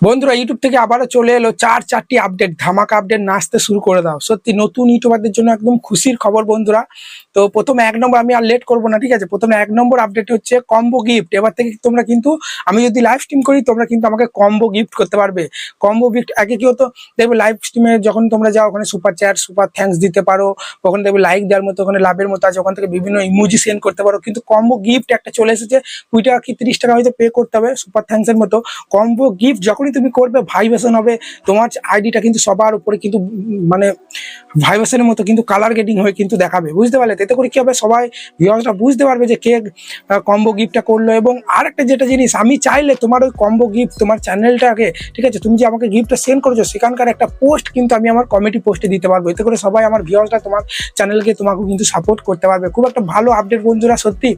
বন্ধুরা ইউটিউব থেকে আবারও চলে এলো চার চারটি আপডেট ধামাকা আপডেট নাচতে শুরু করে দাও। সত্যি নতুন ইউটিউবারদের জন্য একদম খুশির খবর বন্ধুরা। তো প্রথমে এক নম্বর, আমি আর লেট করব না, ঠিক আছে? প্রথমে এক নম্বর আপডেট হচ্ছে কম্বো গিফট এবার থেকে তোমরা কিন্তু, আমি যদি লাইভ স্ট্রিম করি, তোমরা কিন্তু আমাকে কম্বো গিফট করতে পারবে। কম্বো গিফট আগে কি হতো? দেখবে লাইভ স্ট্রিমে যখন তোমরা যাও, ওখানে সুপার চ্যাট সুপার থ্যাঙ্কস দিতে পারো। ওখানে দেখবে লাইক দেওয়ার মতো, ওখানে লাভের মতো আছে। ওখান থেকে বিভিন্ন ইমোজি সেন্ড করতে পারো। কিন্তু কম্বো গিফট একটা চলে এসেছে, কুড়ি টাকা কি তিরিশ টাকা হয়তো পে করতে হবে সুপার থ্যাঙ্কস এর মতো। কম্বো গিফট যখনই তুমি করবে ভাইব্রেশন হবে। তোমার আইডিটা কিন্তু সবার উপরে কিন্তু মানে ভাইব্রেশনের মতো কিন্তু কালার গেটিং হয়ে কিন্তু দেখাবে। বুঝতে পারলে? এতে করে কি হবে? সবাই ভিউয়ার্সরা বুঝতে পারবে যে কে কম্বো গিফটটা করল। এবং আর একটা যেটা জিনিস, আমি চাইলে তোমার ওই কম্বো গিফট তোমার চ্যানেলটাকে ঠিক আছে? তুমি যে আমাকে গিফটটা সেন্ড করেছ, সেখানকার একটা পোস্ট কিন্তু আমি আমার কমেডি পোস্টে দিতে পারব। এতে করে সবাই আমার ভিউয়ার্সরা তোমার চ্যানেলকে তোমাকে কিন্তু সাপোর্ট করতে পারবে। খুব একটা ভালো আপডেট বন্ধুরা, সত্যি।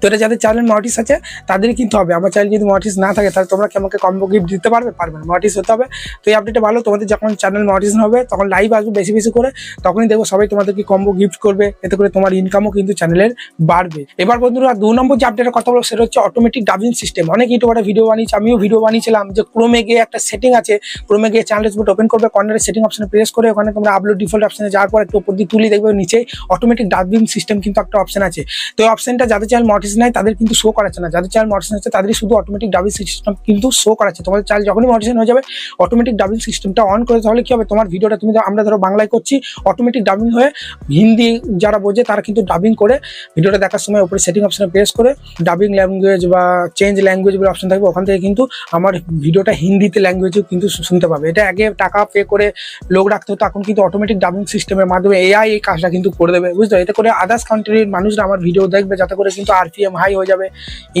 তো এটা যাদের চ্যানেল মটিস আছে, তাদেরই কিন্তু হবে। আমার চ্যানেল যদি মটিস না থাকে, তাহলে তোমরা কি আমাকে কম্বো গিফট দিতে পারবে? পারবে না। মটিস হতে হবে। তো এই আপডেটটা ভালো। তোমাদের যখন চ্যানেল মটিস হবে, তখন লাইভ আসবে বেশি বেশি করে। তখনই দেখব সবাই তোমাদেরকে কম্বো গিফট করবে। এতে করে তোমার ইনকামও কিন্তু চ্যানেলের বাড়বে। এবার বন্ধুরা, দু নম্বর যে আপডেটের কথা বলব, সেটা হচ্ছে অটোমেটিক ডাবিং সিস্টেম অনেক ইউটিউবারে ভিডিও বানিয়েছে, আমিও ভিডিও বানিয়েছিলাম যে ক্রোমে গিয়ে একটা সেটিং আছে। ক্রোমে গিয়ে চ্যানেল ওপেন করবে কর্নারে সেটিং অপশনে প্রেস করে, ওখানে তোমরা আপলোড ডিফল্ট অপশনে যাওয়ার পর একটু উপর দিয়ে তুলি দেখবে, নিচে অটোমেটিক ডাবিং সিস্টেম কিন্তু একটা অপশন আছে। তো এই অপশনটা যাদের চাল মটিস নাই, তাদের কিন্তু শো করাচ্ছে না। যাদের চাল মটিশন আছে তাদের শুধু অটোমেটিক ডাবিং সিস্টেম কিন্তু শো করাচ্ছে। তোমাদের চাল যখনই মটিশন হয়ে যাবে অটোমেটিক ডাবিং সিস্টেমটা অন করে, তাহলে কি হবে? তোমার ভিডিওটা তুমি আমরা ধরো বাংলায় করছি অটোমেটিক ডাবিং হয়ে হিন্দি যারা বোঝে, তারা কিন্তু ডাবিং করে ভিডিওটা দেখার সময় উপরে সেটিং অপশনে প্রেস করে ডাবিং ল্যাঙ্গুয়েজ বা চেঞ্জ ল্যাঙ্গুয়েজ বলে অপশন থাকবে, ওখান থেকে কিন্তু আমার ভিডিওটা হিন্দিতে ল্যাঙ্গুয়েজেও কিন্তু শুনতে পাবে। এটা আগে টাকা পে করে লোক রাখতে হতো, এখন কিন্তু অটোমেটিক ডাবিং সিস্টেমের মাধ্যমে এআই এই কাজটা কিন্তু করে দেবে, বুঝতে এতে করে আদার্স কান্ট্রির মানুষরা আমার ভিডিও দেখবে, যাতে করে কিন্তু আরপিএম হাই হয়ে যাবে।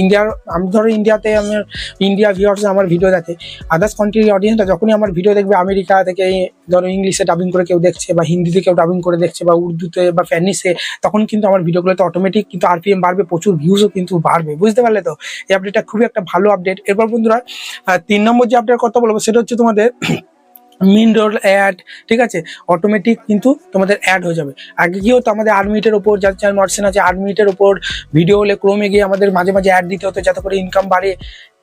ইন্ডিয়ার আমি ধরো ইন্ডিয়াতে আমার ইন্ডিয়া ভিউয়ার্স আমার ভিডিও দেখে। আদার্স কান্ট্রির অডিয়েন্সটা যখনই আমার ভিডিও দেখবে আমেরিকা থেকে ধরো ইংলিশে ডাবিং করে কেউ দেখছে, বা হিন্দিতে কেউ ডাবিং করে দেখছে, বা উর্দুতে বা ফ্যানিসে তখন কিন্তু আমার ভিডিওগুলোতে অটোমেটিক কিন্তু আরপিএম বাড়বে, প্রচুর ভিউজও কিন্তু বাড়বে। বুঝতে পারলে তো? এই আপডেটটা খুবই একটা ভালো আপডেট এরপর বন্ধুরা তিন নম্বর যে আপডেট কথা বলব, সেটা হচ্ছে তোমাদের মিন রোল অ্যাড ঠিক আছে? অটোমেটিক কিন্তু তোমাদের অ্যাড হয়ে যাবে। আগে কি হতো আমাদের আট মিনিটের ওপর যার চ্যানেল মার্সেন আছে আট মিনিটের ওপর ভিডিও হলে ক্রমে গিয়ে আমাদের মাঝে মাঝে অ্যাড দিতে হতো, যাতে করে ইনকাম বাড়ে।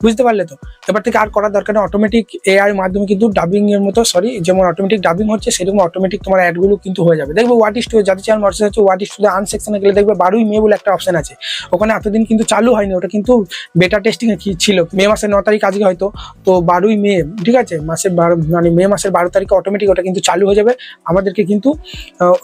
বুঝতে পারলে তো? এবার থেকে আর করার দরকার নেই। অটোমেটিক এআই মাধ্যমে কিন্তু ডাবিং এর মতো সরি যেমন অটোমেটিক ডাবিং হচ্ছে, সেরকম অটোমেটিক তোমার অ্যাডগুলো কিন্তু হয়ে যাবে। দেখবে হোয়াট ইস টু যাদের চ্যানেল মডসেন আছে হোয়াট ইস আন সেকশনে গেলে দেখবে বারোই মে বলে একটা অপশন আছে। ওখানে এতদিন কিন্তু চালু হয়নি, ওটা কিন্তু বেটা টেস্টিং ছিল? মে মাসের ন তারিখ আজকে হয়তো। তো বারোই মে, ঠিক আছে? মাসের বারো মানে মে মাসের বারো তারিখে অটোমেটিক ওটা কিন্তু চালু হয়ে যাবে। আমাদেরকে কিন্তু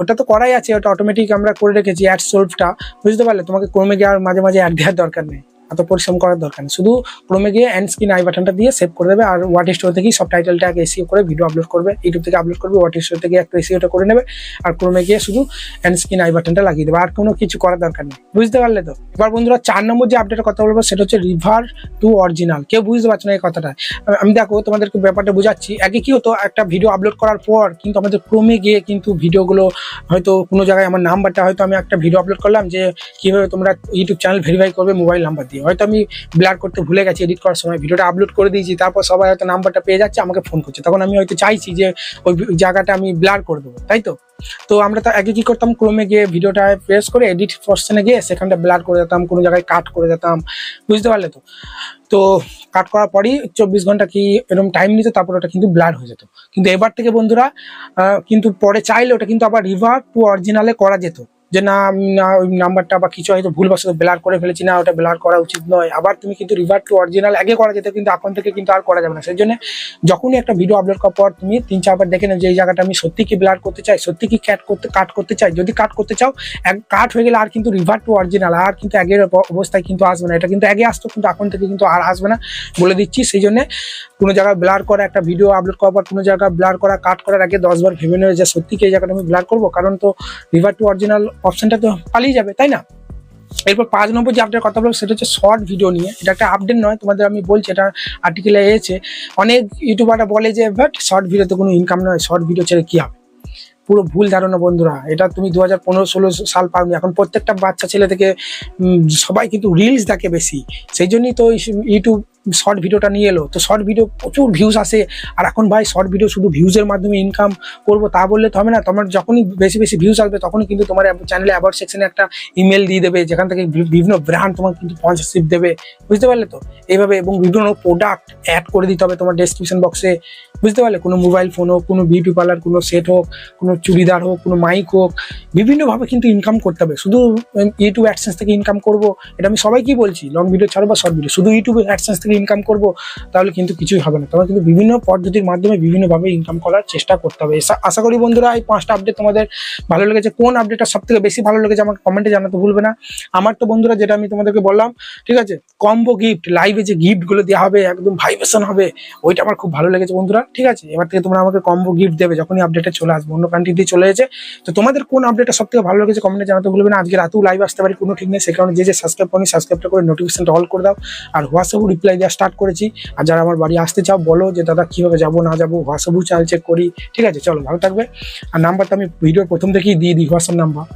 ওটা তো করাই আছে, ওটা অটোমেটিক আমরা করে রেখেছি অ্যাড সোলভটা বুঝতে পারলে? তোমাকে ক্রমে গিয়ে আর মাঝে মাঝে অ্যাড দেওয়ার দরকার নেই। এত পরিশ্রম করার দরকার নেই। শুধু ক্রমে গিয়ে অ্যান্ড স্ক্রিন আই বাটনটা দিয়ে সেভ করে দেবে আর ওয়াট স্টোর থেকেই সব টাইটেলটা এসিও করে ভিডিও আপলোড করবে। ইউটিউব থেকে আপলোড করবে ওয়াট স্টোর থেকে একটা এসিওটা করে নেবে আর ক্রমে গিয়ে শুধু অ্যান্ড স্ক্রিন আই বাটনটা লাগিয়ে দেবে। আর কোনো কিছু করার দরকার নেই। বুঝতে পারলে তো? এবার বন্ধুরা চার নম্বর যে আপডেটের কথা বলব সেটা হচ্ছে রিভার টু অরিজিনাল কেউ বুঝতে পারছে না এই কথাটা। আমি দেখো তোমাদেরকে ব্যাপারটা বোঝাচ্ছি। আগে কি হতো, একটা ভিডিও আপলোড করার পর কিন্তু আমাদের ক্রমে গিয়ে কিন্তু ভিডিওগুলো হয়তো কোনো জায়গায় আমার নাম্বারটা হয়তো আমি একটা ভিডিও আপলোড করলাম যে কীভাবে তোমরা ইউটিউব চ্যানেল ভেরিফাই করবে মোবাইল নাম্বার দিয়ে। হয়তো আমি ব্লার করতে ভুলে গেছি এডিট করার সময় ভিডিওটা আপলোড করে দিয়েছি, তারপর সবাই হয়তো নাম্বারটা পেয়ে যাচ্ছে, আমাকে ফোন করছে। তখন আমি হয়তো চাইছি যে ওই জায়গাটা আমি ব্লার করে দেবো, তাই তো? তো আমরা তো আগে কি করতাম? ক্রমে গিয়ে ভিডিওটা প্রেস করে এডিট অপশনে গিয়ে সেখানটা ব্লার করে দিতাম, কোনো জায়গায় কাট করে দিতাম, বুঝতে পারলে তো? তো কাট করার পরই চব্বিশ ঘণ্টা কি এরকম টাইম নিত, তারপর ওটা কিন্তু ব্লার হয়ে যেত। কিন্তু এবার থেকে বন্ধুরা কিন্তু পরে চাইলে ওটা কিন্তু আবার রিভার টু অরিজিনালে করা যেত। যে না ওই নাম্বারটা বা কিছু হয়তো ভুলবশত ব্লার করে ফেলেছি, না, ওটা ব্লার করা উচিত নয়। আবার তুমি কিন্তু রিভার টু অরিজিনাল আগে করা যেত, কিন্তু এখন থেকে কিন্তু আর করা যাবে না। সেই জন্য যখনই একটা ভিডিও আপলোড করার পর তুমি তিন, চারবার দেখে নেবে যে, এই জায়গাটা আমি সত্যি কি ব্লার করতে চাই, সত্যি কি ক্যাট করতে কাট করতে চাই। যদি কাট করতে চাও, এক কাট হয়ে গেলে আর কিন্তু রিভার টু অরিজিনাল আর কিন্তু আগের অবস্থায় কিন্তু আসবে না। এটা কিন্তু আগে আসতো, কিন্তু এখন থেকে কিন্তু আর আসবে না বলে দিচ্ছি। সেই জন্য কোনো জায়গায় ব্লার করা, একটা ভিডিও আপলোড করার পর কোনো জায়গায় ব্লার করা কাট করার আগে দশবার ভেবে নেবে যে, সত্যি কি এই জায়গাটা আমি ব্লার করব? কারণ তো রিভার টু অরিজিনাল অপশনটা তো পালিয়ে যাবে, তাই না? এরপর পাঁচ নম্বর যে আপডেট কথা বলব সেটা হচ্ছে শর্ট ভিডিও নিয়ে। এটা একটা আপডেট নয়, তোমাদের আমি বলছি, এটা আর্টিকেলে এসেছে। অনেক ইউটিউবাররা বলে যে বাট শর্ট ভিডিওতে কোনো ইনকাম নয় শর্ট ভিডিও ছেড়ে কী হবে? পুরো ভুল ধারণা, বন্ধুরা। এটা তুমি দু হাজার পনেরো, ষোলো সাল পাওনি। এখন প্রত্যেকটা বাচ্চা ছেলে থেকে সবাই কিন্তু রিলস দেখে বেশি। সেই জন্যই তো ইউটিউব শর্ট ভিডিওটা নিয়ে এলো। তো শর্ট ভিডিও প্রচুর ভিউজ আসে। আর এখন ভাই শর্ট ভিডিও শুধু ভিউজের মাধ্যমে ইনকাম করব, তা বললে তো হবে না। তোমার যখনই বেশি বেশি ভিউজ আসবে, তখনই কিন্তু তোমার চ্যানেলে অ্যাবাউট সেকশনে একটা ইমেল দিয়ে দেবে। যেখান থেকে বিভিন্ন ব্র্যান্ড তোমার কিন্তু স্পন্সরশিপ দেবে। বুঝতে পারলে তো? এইভাবে এবং বিভিন্ন প্রোডাক্ট অ্যাড করে দিতে হবে তোমার ডেসক্রিপশন বক্সে বুঝতে পারলে? কোনো মোবাইল ফোন হোক, কোনো বিউটি পার্লার কোনো সেট হোক, কোনো চুড়িদার হোক, কোনো মাইক হোক, বিভিন্নভাবে কিন্তু ইনকাম করতে হবে। শুধু ইউটিউব অ্যাডসেন্স থেকে ইনকাম করব, এটা আমি সবাইকেই বলছি। লং ভিডিও ছাড়ো বা শর্ট ভিডিও শুধু ইউটিউব অ্যাডসেন্স থেকে ইনকাম করব, তাহলে কিন্তু কিছুই হবে না। তোমার কিন্তু বিভিন্ন পদ্ধতির মাধ্যমে বিভিন্নভাবে ইনকাম করার চেষ্টা করতে হবে। আশা করি বন্ধুরা, এই পাঁচটা আপডেট তোমাদের ভালো লেগেছে। কোন আপডেটটা সব থেকে বেশি ভালো লেগেছে আমাকে কমেন্টে জানাতে ভুলবে না। আমার তো বন্ধুরা, যেটা আমি তোমাদেরকে বললাম, ঠিক আছে কম্বো গিফট লাইভে যে গিফটগুলো দেওয়া হবে, একদম ভাইব্রেশন হবে, ওইটা আমার খুব ভালো লেগেছে বন্ধুরা, ঠিক আছে? এবার থেকে তোমরা আমাকে কম্বো গিফট দেবে, যখনই আপডেটে চলে আসবে, অন্য কান্ট্রি দিয়ে চলে এসেছে তো তোমাদের কোন আপডেটটা সব থেকে ভালো লেগেছে কমেন্টে জানাতে ভুলবে না। আজকে রাতেও লাইভ আসতে পারি, কোনো ঠিক নেই, সে কারণে যে যে সাবস্ক্রাইব করি সাবস্ক্রাইবটা করে নোটিফিকেশনটা অল করে দাও। আর হোয়াটসঅ্যাপ রিপ্লাই দেওয়া স্টার্ট করেছি। আর যারা আমার বাড়ি আসতে চাও, বলো যে, দাদা, কীভাবে যাব, না যাব? হোয়াটসঅ্যাপও চাল চেক করি। ঠিক আছে, চলো, ভালো থাকবে। আর নাম্বারটা আমি ভিডিওর প্রথম থেকেই দিয়ে দিই হোয়াটসঅ্যাপ নাম্বার